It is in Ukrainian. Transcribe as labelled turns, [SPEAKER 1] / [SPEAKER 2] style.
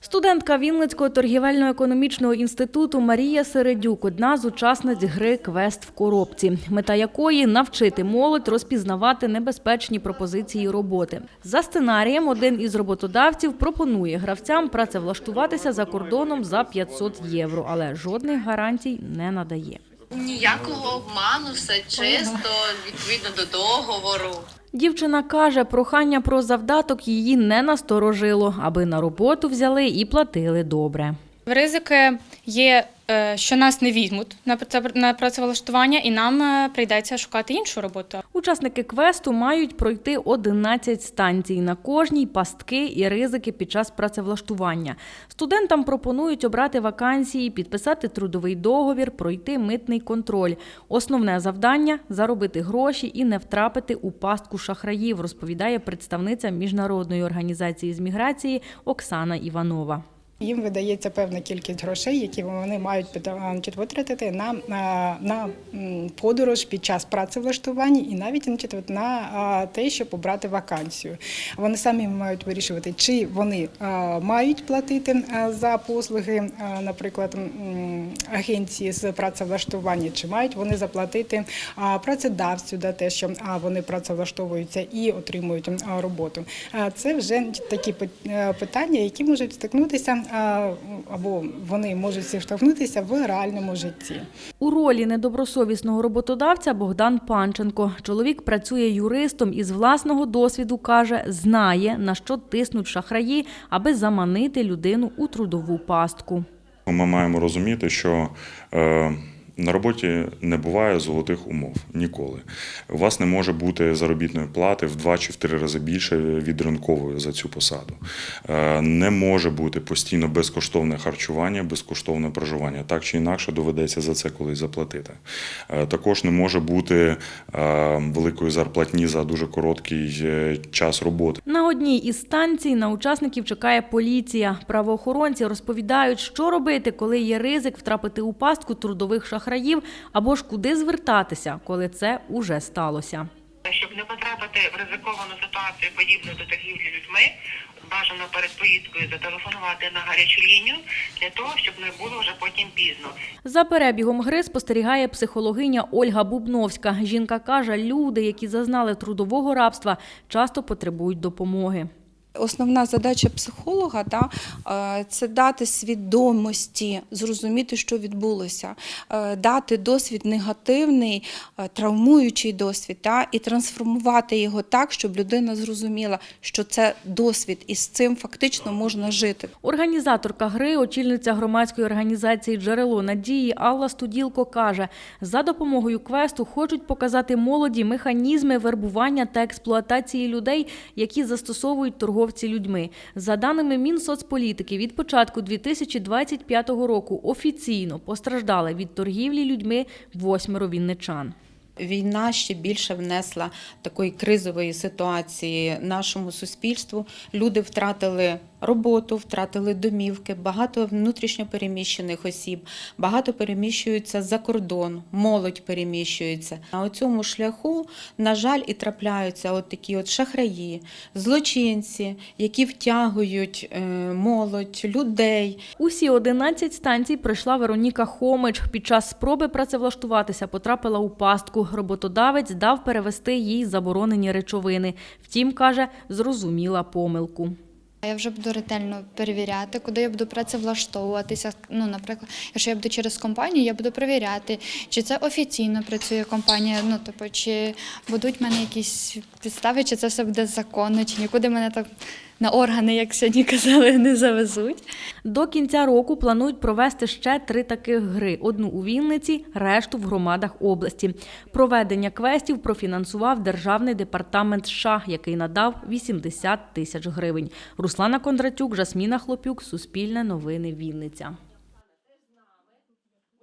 [SPEAKER 1] Студентка Вінницького торгівельно-економічного інституту Марія Середюк – одна з учасниць гри «Квест в коробці», мета якої – навчити молодь розпізнавати небезпечні пропозиції роботи. За сценарієм, один із роботодавців пропонує гравцям працевлаштуватися за кордоном за 500 євро, але жодних гарантій не надає.
[SPEAKER 2] Ніякого обману, все чисто, відповідно до договору.
[SPEAKER 1] Дівчина каже, прохання про завдаток її не насторожило, аби на роботу взяли і платили добре.
[SPEAKER 3] Ризики є, що нас не візьмуть на працевлаштування, і нам е, прийдеться шукати іншу роботу.
[SPEAKER 1] Учасники квесту мають пройти 11 станцій. На кожній пастки і ризики під час працевлаштування. Студентам пропонують обрати вакансії, підписати трудовий договір, пройти митний контроль. Основне завдання заробити гроші і не втрапити у пастку шахраїв, розповідає представниця міжнародної організації з міграції Оксана Іванова.
[SPEAKER 4] Їм видається певна кількість грошей, які вони мають значить, витратити на, на, на подорож під час працевлаштування і навіть значить, на а, те, щоб обрати вакансію. Вони самі мають вирішувати, чи вони мають платити за послуги, наприклад, агенції з працевлаштування, чи мають вони заплатити працедавцю за те, що вони працевлаштовуються і отримують роботу. Це вже такі пи- е, питання, які можуть стикнутися або вони можуть зіштовхнутися в реальному житті.
[SPEAKER 1] У ролі недобросовісного роботодавця Богдан Панченко. Чоловік працює юристом і з власного досвіду каже, знає на що тиснуть шахраї, аби заманити людину у трудову пастку.
[SPEAKER 5] Ми маємо розуміти, що е, на роботі не буває золотих умов ніколи. У вас не може бути заробітної плати в два чи в три рази більше від ринкової за цю посаду. Е, не може бути постійно безкоштовне харчування, безкоштовне проживання. Так чи інакше доведеться за це колись заплатити. Е, також не може бути е, великої зарплатні за дуже короткий час роботи.
[SPEAKER 1] На одній із станцій на учасників чекає поліція. Правоохоронці розповідають, що робити, коли є ризик втрапити у пастку трудових шахраїв, або ж куди звертатися, коли це уже сталося.
[SPEAKER 6] Щоб не потрапити в ризиковану ситуацію, подібну до торгівлі людьми, бажано перед поїздкою зателефонувати на гарячу лінію для того, щоб не було вже потім пізно.
[SPEAKER 1] За перебігом гри спостерігає психологиня Ольга Бубновська. Жінка каже, люди, які зазнали трудового рабства, часто потребують допомоги.
[SPEAKER 7] Основна задача психолога да, е, це дати свідомості, зрозуміти, що відбулося, е, дати досвід негативний, е, травмуючий досвід, да, і трансформувати його так, щоб людина зрозуміла, що це досвід, і з цим фактично можна жити.
[SPEAKER 1] Організаторка гри, очільниця громадської організації Джерело надії Алла Студілко каже, за допомогою квесту хочуть показати молоді механізми вербування та експлуатації людей, які застосовують торговці людьми. За даними Мінсоцполітики, від початку 2025 року офіційно постраждали від торгівлі людьми восьмеро вінничан.
[SPEAKER 8] Війна ще більше внесла такої кризової ситуації нашому суспільству. Люди втратили роботу, втратили домівки, багато внутрішньо переміщених осіб, багато переміщуються за кордон, молодь переміщується. На цьому шляху, на жаль, і трапляються от такі от шахраї, злочинці, які втягують е, молодь, людей,
[SPEAKER 1] Усі 11 станцій пройшла Вероніка Хомич. Під час спроби працевлаштуватися потрапила у пастку. Роботодавець дав перевести їй заборонені речовини. Втім, каже, зрозуміла помилку.
[SPEAKER 9] Я вже буду ретельно перевіряти, куди я буду працевлаштовуватися. Ну, наприклад, якщо я буду через компанію, я буду перевіряти, чи це офіційно працює компанія. Ну, типу, чи будуть в мене якісь підстави, чи це все буде законно, чи нікуди мене так на органи, як сьогодні казали, не завезуть.
[SPEAKER 1] До кінця року планують провести ще три таких гри: одну у Вінниці, решту в громадах області. Проведення квестів профінансував Державний департамент США, який надав 80 тисяч гривень. Руслана Кондратюк, Жасміна Хлопюк, Суспільне новини Вінниця.